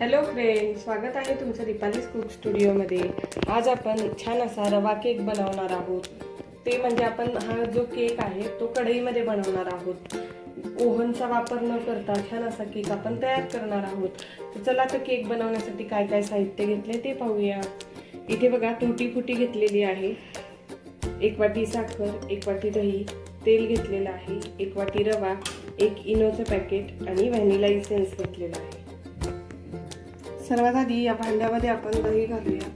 Hello friend स्वागत आहे तुमचं दीपालीस कुक स्टुडिओमध्ये आज आपण छान असा रवा केक बनवणार आहोत. ते म्हणजे आपण हा जो केक आहे तो कढईमध्ये बनवणार आहोत. ओव्हनचा वापर न करता छान असा केक आपण तयार करणार आहोत. तर चला तर केक बनवण्यासाठी काय काय साहित्य घेतले ते पाहूया. इथे बघा तुटी फुटी घेतलेली आहे. एक वाटी साखर एक वाटी दही तेल घेतलेलं आहे एक वाटी रवा एक इनोचं पॅकेट आणि व्हॅनिला इसेन्स घेतलेला आहे. सर्वात आधी या भांड्यामध्ये आपण दही घालूया.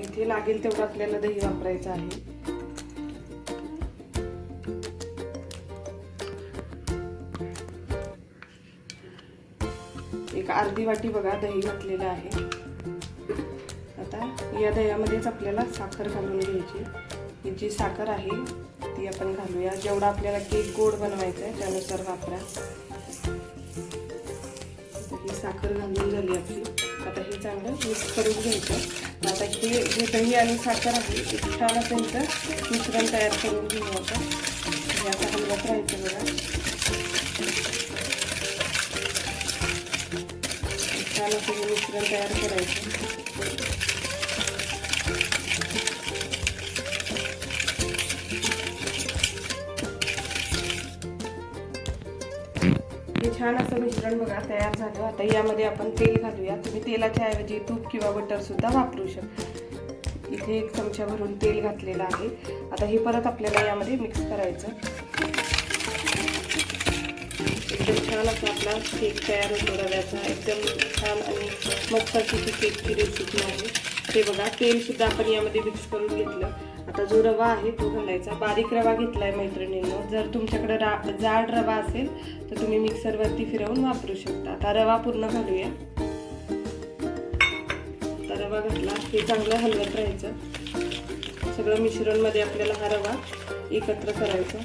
इथे लागेल तेवढं आपल्याला दही वापरायचं आहे. एक अर्धी वाटी बघा दही घातलेलं आहे. आता या दह्यामध्येच आपल्याला साखर घालून घ्यायची. ही जी साखर आहे ती आपण घालूया. जेवढा आपल्याला केक गोड बनवायचा आहे त्यानुसार वापरा. ही साखर घालून झाली आपली. आता हे चांगलं मिक्स करून घ्यायचं. आता हे जे दही आणि साखर आहे ते छान असं इथं मिश्रण तयार करून घेऊ आता हे आता हलवत राहायचं बघा. छान असं हे मिश्रण तयार करायचं. हे छान असं मिश्रण बघा तयार झालं. आता यामध्ये आपण तेल घालूया. तुम्ही तेलाच्या ऐवजी तूप किंवा बटर सुद्धा वापरू शकता. इथे एक चमचा भरून तेल घातलेलं आहे. आता हे परत आपल्याला यामध्ये मिक्स करायचं. एकदम छान असा आपला केक तयार होतो रव्याचा. एकदम छान आणि मस्त अशी केकची रेसिपी आहे. ते बघा तेलसुद्धा आपण यामध्ये मिक्स करून घेतलं. आता जो रवा आहे तो घालायचा. बारीक रवा घेतलाय मैत्रिणींनो. जर तुमच्याकडे रा जाड रवा असेल तर तुम्ही मिक्सरवरती फिरवून वापरू शकता. आता रवा पूर्ण घालूया. आता रवा घातला. हे चांगलं हलवत राहायचं. सगळं मिश्रणमध्ये आपल्याला हा रवा एकत्र करायचा.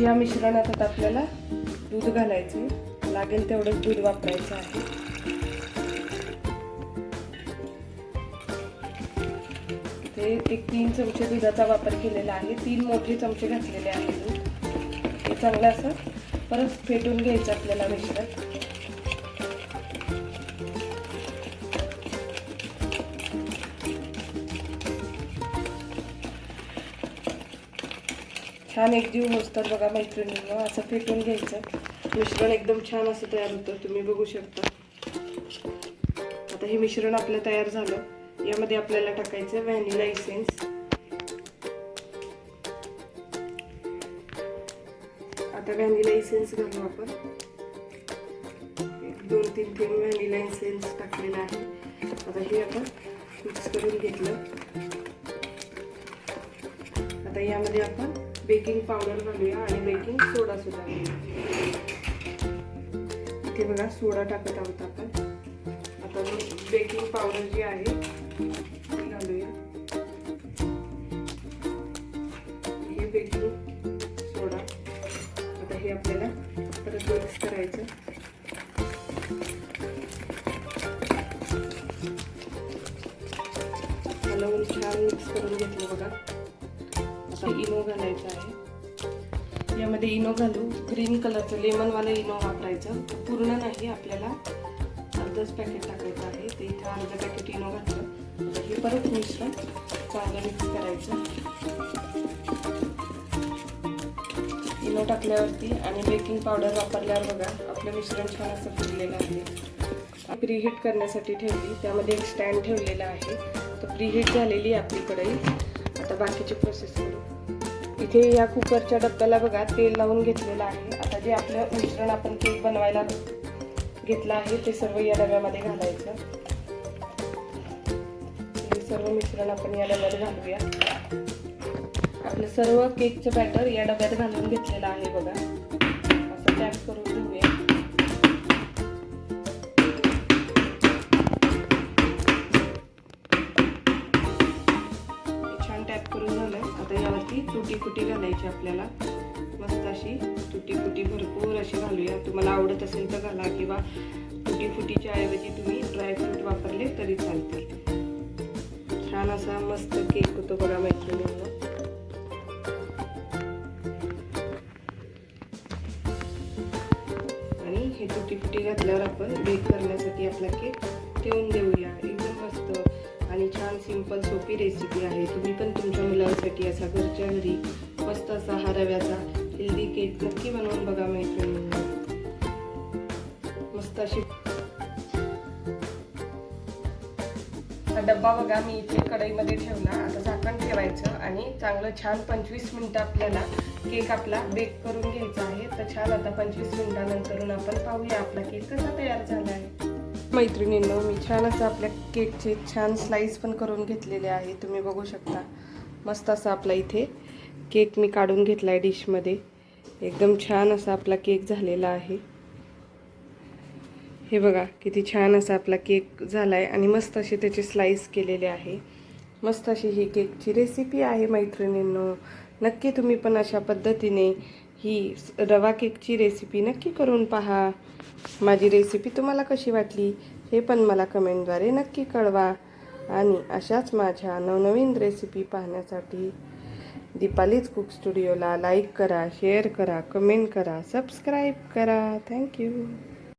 या मिश्रणात आता आपल्याला दूध घालायचे लागेल तेवढंच दूध वापरायचं आहे. ते एक तीन चमचे दुधाचा वापर केलेला आहे. तीन मोठे चमचे घातलेले आहे दूध. हे चांगलं असं परत फेटून घ्यायचं आपल्याला मिश्रण. छान एक जीव होतात बघा मैत्रिणींना असं फेटून घ्यायचं. मिश्रण एकदम छान असं तयार होतं तुम्ही बघू शकता. आता हे मिश्रण आपलं तयार झालं. यामध्ये आपल्याला टाकायचं व्हॅनिला इसेन्स आता व्हॅनिला इसेन्स घालू आपण. एक दोन तीन थेंब व्हॅनिला इसेन्स टाकलेला आहे. आता हे आपण मिक्स करून घेतलं. आता यामध्ये आपण बेकिंग पावडर घालूया आणि बेकिंग सोडा सुद्धा घालूया. इथे बघा सोडा टाकत आहोत आपण. आता बेकिंग पावडर जी आहे ती घालूया. हे बेकिंग सोडा. आता हे आपल्याला परत मिक्स करायचं. हलवून छान मिक्स करून घेतलं बघा. आता इनो घालायचा आहे. यामध्ये इनो घालू. ग्रीन कलरचं लेमनवालं इनो वापरायचं. पूर्ण नाही आपल्याला अर्धच पॅकेट टाकायचं आहे. ते इथं अर्धं पॅकेट इनो घातलं. हे परत मिश्रण चांगलं मिक्स करायचं. इनो टाकल्यावरती आणि बेकिंग पावडर वापरल्यावर बघा आपलं मिश्रण छान असं फुललेलं आहे. प्रीहीट करण्यासाठी ठेवली. त्यामध्ये एक स्टँड ठेवलेला आहे. तर प्रीहीट झालेली आहे आपली कढई. आता बाकीची प्रोसेस करू. इथे या कुकरच्या डब्याला बघा तेल लावून घेतलेलं आहे. आता जे आपलं मिश्रण आपण केक बनवायला घेतलं आहे ते सर्व या डब्यामध्ये घालायचं. हे सर्व मिश्रण आपण या डब्यात घालूया. आपलं सर्व केकचं बॅटर या डब्यात घालून घेतलेलं आहे बघा. यावरती फुटी घालायची आपल्याला. मस्त अशी तुटीफुटी भरपूर अशी घालूया. तुम्हाला आवडत असेल तर घाला किंवा तुटीफुटीच्या ऐवजी तुम्ही ड्रायफ्रूट वापरले तरी चालते छान असा मस्त केक होतो बघा मैत्रिणींना. आणि हे तुटी फुटी घातल्यावर आपण बेक करण्यासाठी आपला केक ठेवून देऊया. छान सिंपल सोपी रेसिपी आहे. तुम्ही पण तुमच्या मुलांसाठी असा घरच्या घरी मस्त असा हा रव्याचा हेल्दी केक नक्की बनवून बघा मैत्रिणी. मस्त अशी हा डब्बा बघा मी इथे कढईमध्ये ठेवला. आता झाकण ठेवायचं आणि चांगलं छान पंचवीस मिनटं आपल्याला केक आपला बेक करून घ्यायचा आहे. तर छान आता पंचवीस मिनिटानंतरून आपण पाहूया आपला केक कसा तयार झाला आहे. मैत्रिणींनो मी छान असं आपल्या केकचे छान स्लाईस पण करून घेतलेले आहे. तुम्ही बघू शकता. मस्त असा आपला इथे केक मी काढून घेतला आहे डिशमध्ये. एकदम छान असा आपला केक झालेला आहे. हे बघा किती छान असा आपला केक झाला आहे आणि मस्त असे त्याचे स्लाईस केलेले आहे. मस्त अशी ही केकची रेसिपी आहे मैत्रिणींनो. नक्की तुम्ही पण अशा पद्धतीने ही स- रवा केकची रेसिपी नक्की करून पहा. माझी रेसिपी तुम्हाला कशी वाटली हे पण मला कमेंटद्वारे नक्की कळवा. आणि अशाच माझ्या नवनवीन रेसिपी पाहण्यासाठी दीपालीज कुक स्टुडिओला लाईक करा शेअर करा कमेंट करा सबस्क्राईब करा. Thank you